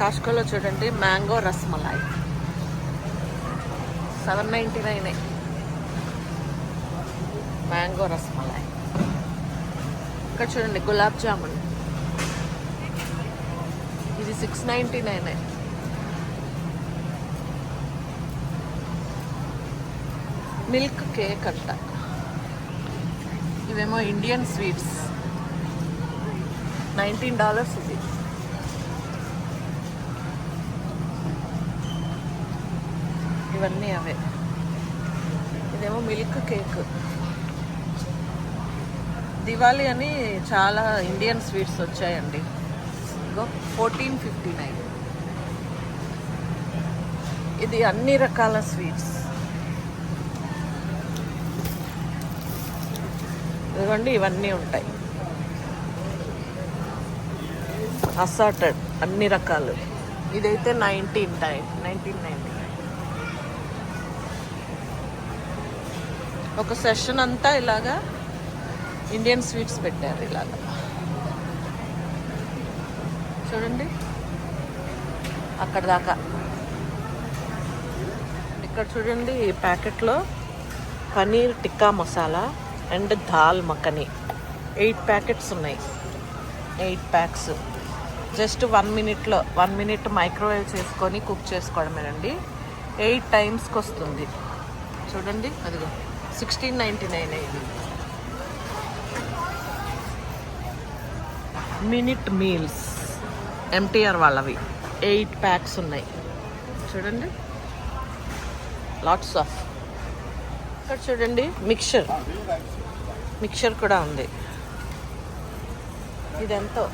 కాస్కోలో చూడండి mango rasmalai seven ninety nine mango rasmalai ఇక్కడ చూడండి గులాబ్ జామున్. ఇది six ninety nine milk cake అంట. ఇవేమో ఇండియన్ స్వీట్స్. నైన్టీన్ డాలర్స్ ఇది. ఇవన్నీ అవే. ఇదేమో మిల్క్ కేక్. దివాళీ అని చాలా ఇండియన్ స్వీట్స్ వచ్చాయండి. ఇగో ఫోర్టీన్ ఫిఫ్టీ నైన్ ఇది అన్ని రకాల స్వీట్స్. ఇదిగోండి ఇవన్నీ ఉంటాయి. అసార్టెడ్ అన్ని రకాలు. ఇదైతే నైన్టీన్ టైం నైన్టీన్ నైన్టీ ఒక సెషన్ అంతా ఇలాగా ఇండియన్ స్వీట్స్ పెట్టారు ఇలాగా. చూడండి. అక్కడ దాకా ఇక్కడ చూడండి ఈ ప్యాకెట్లో paneer tikka masala and dal makhani eight packets ఉన్నాయి. Eight packs. జస్ట్ వన్ మినిట్లో వన్ మినిట్ మైక్రోవేవ్ చేసుకొని కుక్ చేసుకోవడమేనండి. ఎయిట్ టైమ్స్కి వస్తుంది. చూడండి అదిగో. సిక్స్టీన్ నైంటీ నైన్ ఇది మినిట్ మీల్స్. ఎంటీఆర్ వాళ్ళవి. ఎయిట్ ప్యాక్స్ ఉన్నాయి. చూడండి. లాట్స్ ఆఫ్ ఇక్కడ చూడండి మిక్చర్. మిక్చర్ కూడా ఉంది. ఇదెంతో?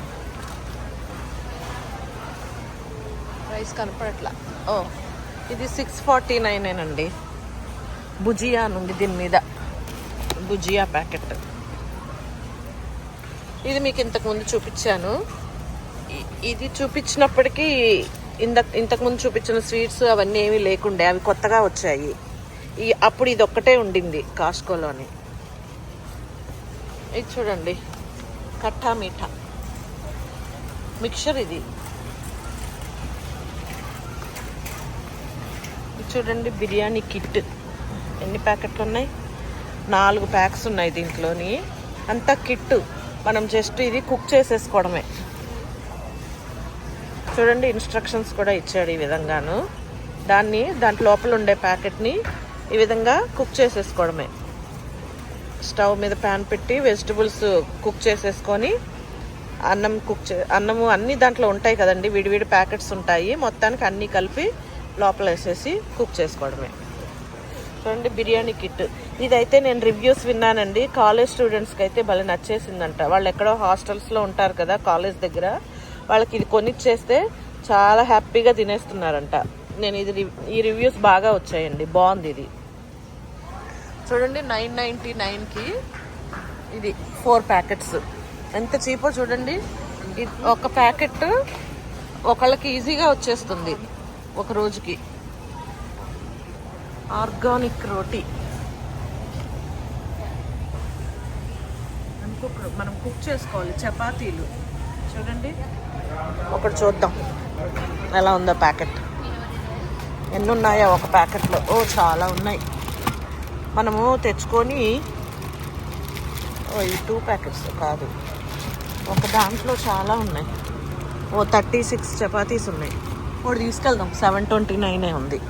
ప్రైస్ కనపడట్లా. ఓ ఇది సిక్స్ ఫార్టీ నైన్ అండి భుజియా నుండి దీని మీద. భుజియా ప్యాకెట్. ఇది మీకు ఇంతకుముందు చూపించాను. ఇది చూపించినప్పటికీ ఇంత ఇంతకుముందు చూపించిన స్వీట్స్ అవన్నీ ఏమీ లేకుండే అవి కొత్తగా వచ్చాయి. ఈ అప్పుడు ఇది ఒక్కటే ఉండింది కాస్కోలోని ఇది చూడండి. కట్టా మీఠా. మిక్చర్ ఇది చూడండి బిర్యానీ కిట్. ఎన్ని ప్యాకెట్లు ఉన్నాయి? నాలుగు ప్యాక్స్ ఉన్నాయి దీంట్లోని. అంతా కిట్ మనం జస్ట్ ఇది కుక్ చేసేసుకోవడమే. చూడండి ఇన్స్ట్రక్షన్స్ కూడా ఇచ్చాడు ఈ విధంగాను. దాన్ని దాంట్ లోపల ఉండే ప్యాకెట్ని ఈ విధంగా కుక్ చేసేసుకోవడమే. స్టవ్ మీద ప్యాన్ పెట్టి వెజిటబుల్స్ కుక్ చేసేసుకొని అన్నం కుక్ చే అన్నము అన్నీ దాంట్లో ఉంటాయి కదండి విడివిడి ప్యాకెట్స్ ఉంటాయి. మొత్తానికి అన్నీ కలిపి లోపల వేసేసి కుక్ చేసుకోవడమే. చూడండి బిర్యానీ కిట్. ఇదైతే నేను రివ్యూస్ విన్నానండి. కాలేజ్ స్టూడెంట్స్కి అయితే భలే నచ్చేసిందంట. వాళ్ళు ఎక్కడో హాస్టల్స్లో ఉంటారు కదా కాలేజ్ దగ్గర. వాళ్ళకి ఇది కొనిచ్చేస్తే చాలా హ్యాపీగా తినేస్తున్నారంట. నేను ఇది రివ్- ఈ రివ్యూస్ బాగా వచ్చాయండి. బాగుంది ఇది. చూడండి నైన్ నైంటీ నైన్కి ఇది ఫోర్ ప్యాకెట్స్. ఎంత చీపో చూడండి. ఒక ప్యాకెట్ ఒకళ్ళకి ఈజీగా వచ్చేస్తుంది ఒక రోజుకి. ఆర్గానిక్ రోటీ. కుక్ మనం కుక్ చేసుకోవాలి చపాతీలు. చూడండి. ఒకటి చూద్దాం. ఎలా ఉందో ప్యాకెట్. ఎన్ని ఉన్నాయో ఒక ప్యాకెట్లో. ఓ చాలా ఉన్నాయి. మనము తెచ్చుకొని ఓ ఈ టూ ప్యాకెట్స్ కాదు. ఒక దాంట్లో చాలా ఉన్నాయి. ఓ థర్టీ సిక్స్ చపాతీస్ ఉన్నాయి. ఒకటి తీసుకెళ్దాం. సెవెన్ ట్వంటీ నైనే ఉంది.